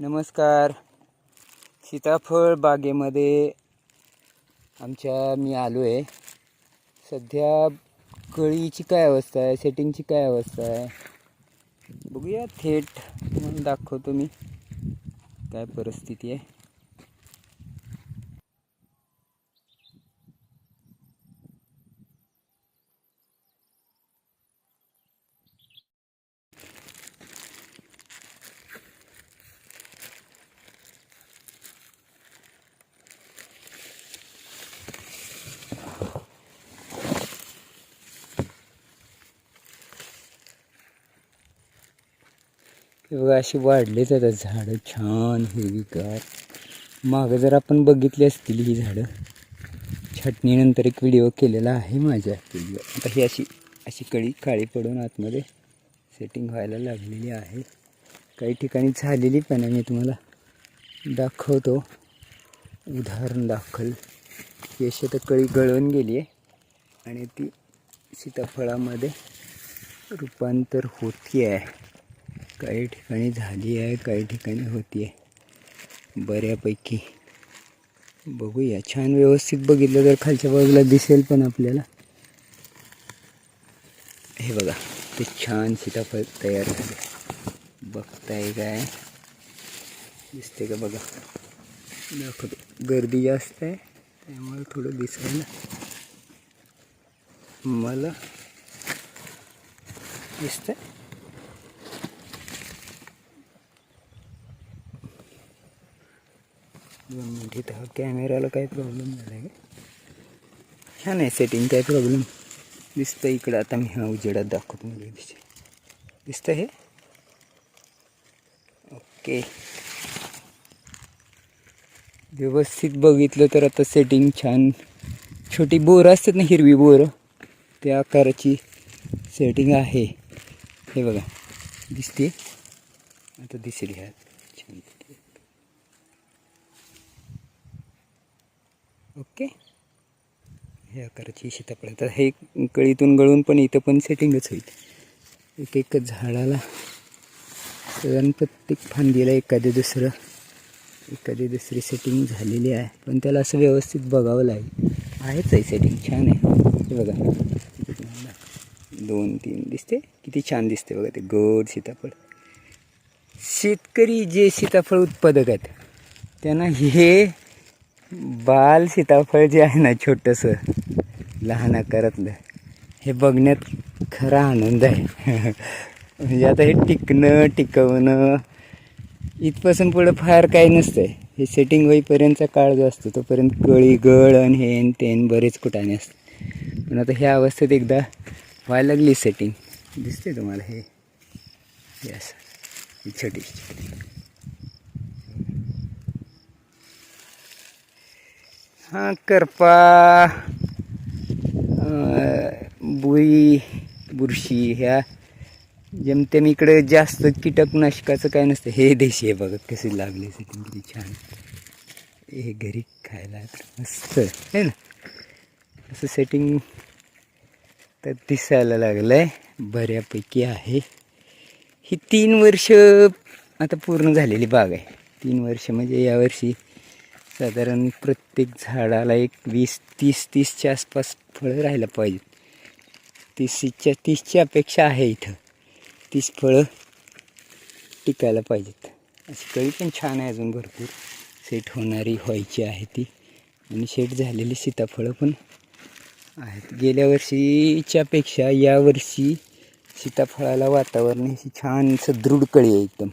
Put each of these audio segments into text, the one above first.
नमस्कार. सीताफळ बागेमध्ये आमच्या मी आलो आहे सध्या कळीची काय अवस्था आहे? सेटिंगची काय अवस्था आहे? बघूया थेट म्हणून दाखवतो मी. काय परिस्थिती आहे? हे बघा अशी जातात आता झाडं. छान हिरवीगार मागं जर आपण बघितली असतील ही झाडं छटणीनंतर एक व्हिडिओ केलेला आहे माझ्या व्हिडिओ आता ही अशी अशी कळी काळी पडून आतमध्ये सेटिंग व्हायला लागलेली आहे. काही ठिकाणी झालेली पण आहे. मी तुम्हाला दाखवतो. उदाहरण दाखल. ही अशी आता कळी गळून गेली आहे आणि ती सीताफळामध्ये रूपांतर होती आहे. काही ठिकाणी झाली आहे काही ठिकाणी होती आहे. बऱ्यापैकी. बघूया छान व्यवस्थित बघितलं तर खालच्या बाजूला दिसेल पण आपल्याला. हे बघा ते छान सीताफळ तयार झाले. बघताय काय? दिसते का बघा? दाखवतो. गर्दी जास्त आहे त्यामुळे थोडं दिसायला मला दिसतंय. दोन मिनिट इथं कॅमेराला काही प्रॉब्लेम झाला आहे का छान आहे सेटिंग काही प्रॉब्लेम दिसतं इकडं. आता मी हा उजेडात दाखवतो मला दिसे दिसतं हे? ओके. व्यवस्थित बघितलं तर आता सेटिंग छान. छोटी बोरं असतात ना हिरवी बोरं त्या आकाराची सेटिंग आहे. हे बघा. दिसते? आता दिसेल ह्या छान ओके. हे आकाराची सीताफळ तर हे कळीतून गळून पण इथं पण सेटिंगच होईल. एक एक झाडाला साधारण प्रत्येक फांदीला एखादं दुसरं एखादी दुसरी सेटिंग झालेली आहे. पण त्याला असं व्यवस्थित बघावं लागेल. आहेच आहे सेटिंग. छान आहे. हे बघा. दोन तीन दिसते. किती छान दिसते बघा ते. गोड सीताफळ. शेतकरी जे सीताफळ उत्पादक आहेत त्यांना हे बाल सीताफळ जे आहे ना छोटंसं लहान आकारातलं हे बघण्यात खरा आनंद आहे. म्हणजे आता हे टिकणं टिकवणं इथपासून पुढं फार काही नसतं आहे हे सेटिंग होईपर्यंतचा काळ जो असतो तोपर्यंत कळी गळ आणि हेन तेन बरेच कुठाने असते पण आता ह्या अवस्थेत एकदा व्हायला लागली सेटिंग दिसते तुम्हाला हे? असं छोटी छोटी. हां करपा बुई बुरशी ह्या. जेमतेम इकडे जास्त कीटकनाशकाचं काय नसतं. हे देशी आहे बघा कसे लागले सेटिंग किती छान. हे घरी खायला मस्त. आहे ना? असं सेटिंग तर दिसायला लागलं आहे बऱ्यापैकी आहे. ही तीन वर्ष आता पूर्ण झालेली बाग आहे. तीन वर्ष म्हणजे यावर्षी साधारण प्रत्येक झाडाला एक वीस तीस तीसच्या आसपास फळं राहायला पाहिजेत तीसच्या तीसची अपेक्षा आहे इथं. तीस फळं टिकायला पाहिजेत. अशी कळी पण छान आहे अजून भरपूर. सेट होणारी व्हायची आहे ती. आणि सेट झालेली सीताफळं पण आहेत. गेल्या वर्षीच्यापेक्षा यावर्षी सीताफळाला वातावरण अशी छान सदृढ कळी आहे एकदम.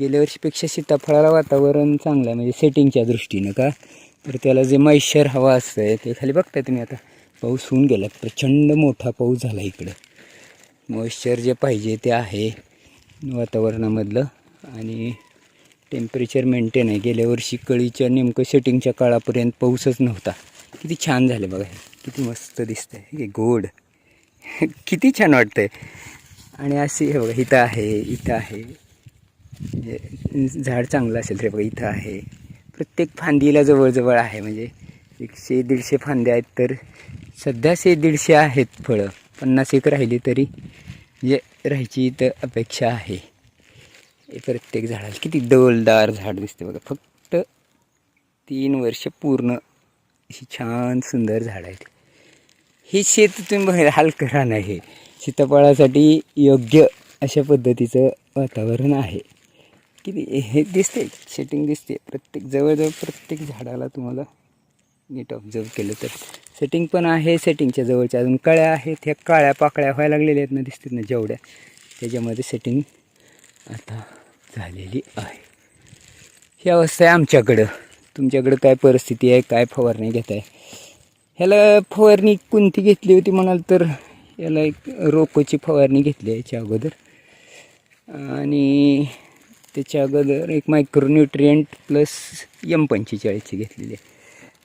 गेल्या वर्षीपेक्षा सीताफळाला वातावरण चांगलं आहे म्हणजे सेटिंगच्या दृष्टीनं का? तर त्याला जे मैशर हवा असतं आहे ते खाली बघताय तुम्ही आता? पाऊस होऊन गेला प्रचंड मोठा पाऊस झाला इकडं. मॉइश्चर जे पाहिजे ते आहे वातावरणामधलं आणि टेम्परेचर मेंटेन आहे. गेल्या वर्षी कळीच्या नेमकं सेटिंगच्या काळापर्यंत पाऊसच नव्हता. किती छान झाले बघा हे. किती मस्त दिसतं आहे गोड. किती छान वाटतंय. आणि अशी हे बघा इथं आहे इथं आहे. म्हणजे झाड चांगलं असेल रे बघा इथं आहे. प्रत्येक फांदीला जवळजवळ आहे म्हणजे एकशे दीडशे फांद्या आहेत तर सध्या से दीडशे आहेत फळं. पन्नास एक राहिली तरी म्हणजे राहायची इथं अपेक्षा आहे. हे प्रत्येक झाडाला किती दवलदार झाड दिसते बघा. फक्त तीन वर्ष पूर्ण अशी छान सुंदर झाड आहेत. हे शेत तुम्ही बघा हलकं राहणं आहे सीताफळासाठी योग्य अशा पद्धतीचं वातावरण आहे. किती हे दिसते सेटिंग दिसते. प्रत्येक जवळजवळ प्रत्येक झाडाला तुम्हाला नीट ऑब्झर्व केलं तर. सेटिंग पण आहे सेटिंगच्या जवळच्या. अजून कळ्या आहेत ह्या काळ्या पाकळ्या व्हायला लागलेल्या आहेत ना दिसतात ना जेवढ्या. त्याच्यामध्ये सेटिंग आता झालेली आहे. ही अवस्था आहे आमच्याकडं. तुमच्याकडं काय परिस्थिती आहे काय फवारणी घेत आहे? ह्याला फवारणी कोणती घेतली होती म्हणाल तर याला एक रोकोची फवारणी घेतली याच्या अगोदर. आणि त्याच्या अगोदर एक मायक्रोन्युट्रियंट प्लस यम पंचेचाळीसची घेतलेली आहे.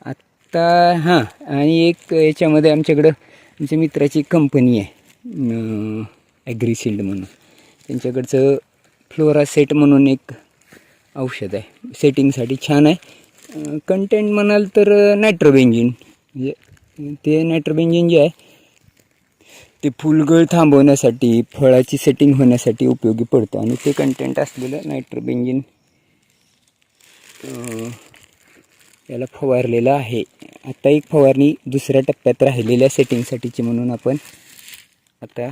आत्ता हां आणि एक याच्यामध्ये आमच्याकडं आमच्या मित्राची कंपनी आहे ॲग्रिशिल्ड म्हणून. त्यांच्याकडचं फ्लोरा सेट म्हणून एक औषध आहे. सेटिंगसाठी छान आहे. कंटेंट म्हणाल तर नायट्रोबेंजिन म्हणजे ते नायट्रोबेंजिन जे आहे ते फुलगळ थांबवण्यासाठी फळाची सेटिंग होण्यासाठी उपयोगी पडतं. आणि ते कंटेंट असलेलं नायट्रोबेंजिन याला फवारलेलं आहे. आता एक फवारणी दुसऱ्या टप्प्यात राहिलेल्या सेटिंगसाठीची म्हणून आपण आता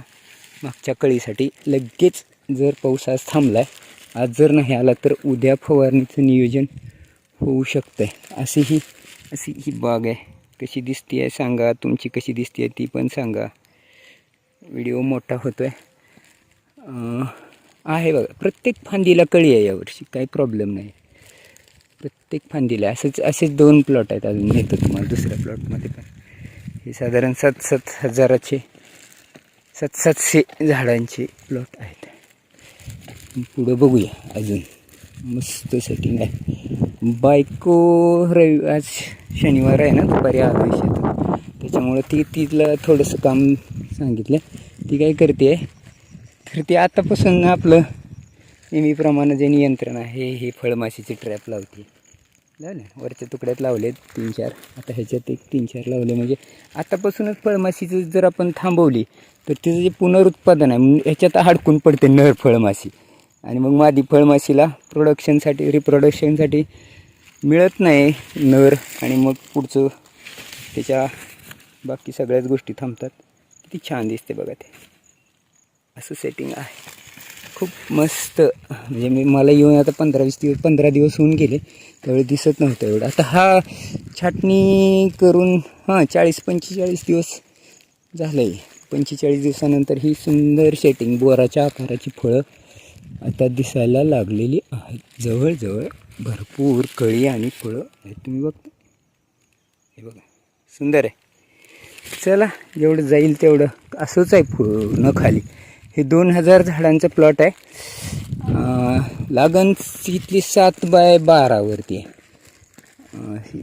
मागच्या कळीसाठी लगेच जर पाऊस आज थांबला आहे आज जर नाही आला तर उद्या फवारणीचं नियोजन होऊ शकतं आहे अशी ही अशी ही बाग आहे. कशी दिसते आहे सांगा. तुमची कशी दिसते आहे ती पण सांगा. व्हिडिओ मोठा होतो आहे आहे बघा प्रत्येक फांदीला कळी आहे यावर्षी काही प्रॉब्लेम नाही. प्रत्येक फांदीला असंच असेच दोन प्लॉट आहेत अजून नेतो तुम्हाला दुसऱ्या प्लॉटमध्ये पण. हे साधारण सात सात हजाराचे सात सातशे झाडांचे प्लॉट आहेत. पुढं बघूया अजून. मस्त सेटिंग आहे. बायको रवि आज शनिवार आहे ना दुपारी आदेश येतो त्याच्यामुळं ती तिला थोडंसं काम सांगितलं. ती काय करते? तर ती आतापासून आपलं नेहमीप्रमाणे जे नियंत्रण आहे हे फळमाशीचे ट्रॅप लावते. लावले वरच्या तुकड्यात लावले तीन चार. आता ह्याच्यात एक तीन चार लावले. म्हणजे आत्तापासूनच फळमाशीचं जर आपण थांबवली तर तिचं जे पुनरुत्पादन आहे मग ह्याच्यात अडकून पडते नर फळमाशी. आणि मग मादी फळमाशीला प्रोडक्शनसाठी रिप्रोडक्शनसाठी मिळत नाही नर आणि मग पुढचं त्याच्या बाकी सगळ्याच गोष्टी थांबतात. किती छान दिसते बघा ते. असं सेटिंग आहे. खूप मस्त म्हणजे मी मला येऊन आता पंधरा वीस दिवस पंधरा दिवस होऊन गेले. त्यावेळी दिसत नव्हतं एवढं. आता हा छाटणी करून हां चाळीस पंचेचाळीस दिवस झालं आहे पंचेचाळीस दिवसानंतर ही सुंदर सेटिंग बोराच्या आकाराची फळं आता दिसायला लागलेली आहेत. जवळजवळ भरपूर कळी आणि फळं आहेत. तुम्ही बघता? हे बघा. सुंदर आहे. चला जेवढं जाईल तेवढं. असंच आहे पूर्ण खाली. हे दोन हजार झाडांचं प्लॉट आहे. लागण इथली सात बाय बारावरती आहे.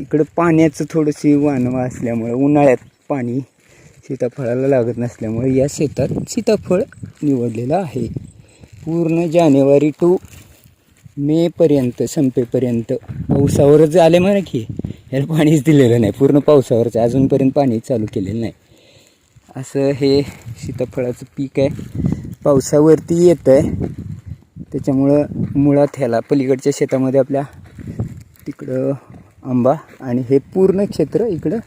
इकडं पाण्याचं थोडंशी वानवा असल्यामुळं उन्हाळ्यात पाणी सीताफळाला लागत नसल्यामुळे या शेतात सीताफळ निवडलेलं आहे. पूर्ण जानेवारी टू मेपर्यंत संपेपर्यंत पावसावरच आले म्हणा की. याला पाणीच दिलेलं नाही. पूर्ण पावसावरचं अजूनपर्यंत पाणी चालू केलेलं नाही. असं हे सीताफळाचं पीक आहे. पावसावरती येतं आहे त्याच्यामुळं मुळात ह्याला पलीकडच्या शेतामध्ये आपल्या तिकडं आंबा आणि हे पूर्ण क्षेत्र इकडं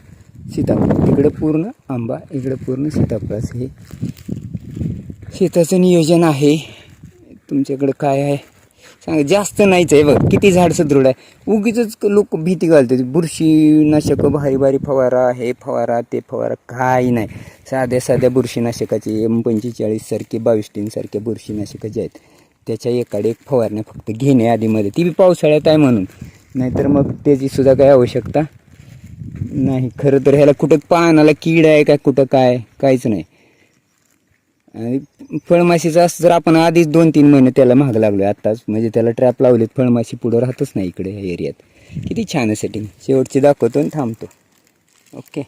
सीताफळ. इकडं पूर्ण आंबा इकडं पूर्ण सीताफळाचं हे शेताचं नियोजन आहे. तुमच्याकडं काय आहे? सांगा जास्त नाहीच आहे बघ किती झाड सुदृढ आहे. उगीच लोक भीती घालतात बुरशीनाशक भारी भारी फवारा हे फवारा ते फवारा काही नाही. साध्या साध्या बुरशीनाशकाचे एम पंचेचाळीस सारखे बावीस टीन सारख्या आहेत. त्याच्या एकाडे एक फवारण्या फक्त घेणे आधीमध्ये ती बी पावसाळ्यात आहे म्हणून. नाहीतर मग त्याची सुद्धा काही आवश्यकता नाही. खरं तर ह्याला कुठं पानाला कीड आहे का कुठं काय काहीच नाही. फळमाशीचं असं जर आपण आधीच दोन तीन महिने त्याला महाग लागलो आहे आत्ताच. म्हणजे त्याला ट्रॅप लावलेत फळमाशी पुढं राहतच नाही इकडे ह्या एरियात. किती छान आहे सेटिंग शेवटची दाखवतो आणि थांबतो. ओके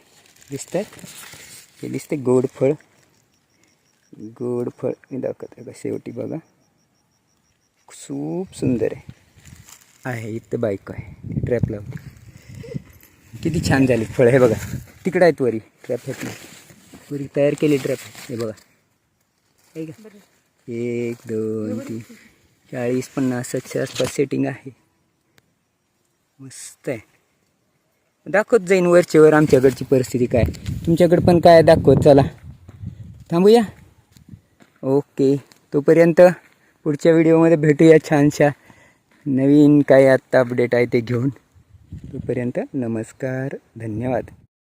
दिसतंय? हे दिसते गोड फळ. गोड फळ. मी दाखवतो का शेवटी बघा. खूप सुंदर आहे. आहे इथं बायको आहे. ट्रॅप लावली. किती छान झाली फळ. हे बघा. तिकडं आहेत वरी. ट्रॅप आहेत वरी तयार केली ट्रॅप हे बघा. आहे का एक दोन तीन. चाळीस पन्नासच्या आसपास सेटिंग आहे. मस्त आहे. दाखवत जाईन वरच्या वर आमच्याकडची परिस्थिती काय. तुमच्याकडे पण काय दाखवत चला. थांबूया. ओके. तोपर्यंत पुढच्या व्हिडिओमध्ये भेटूया छानशा नवीन काय आत्ता अपडेट आहे ते घेऊन. तोपर्यंत नमस्कार. धन्यवाद.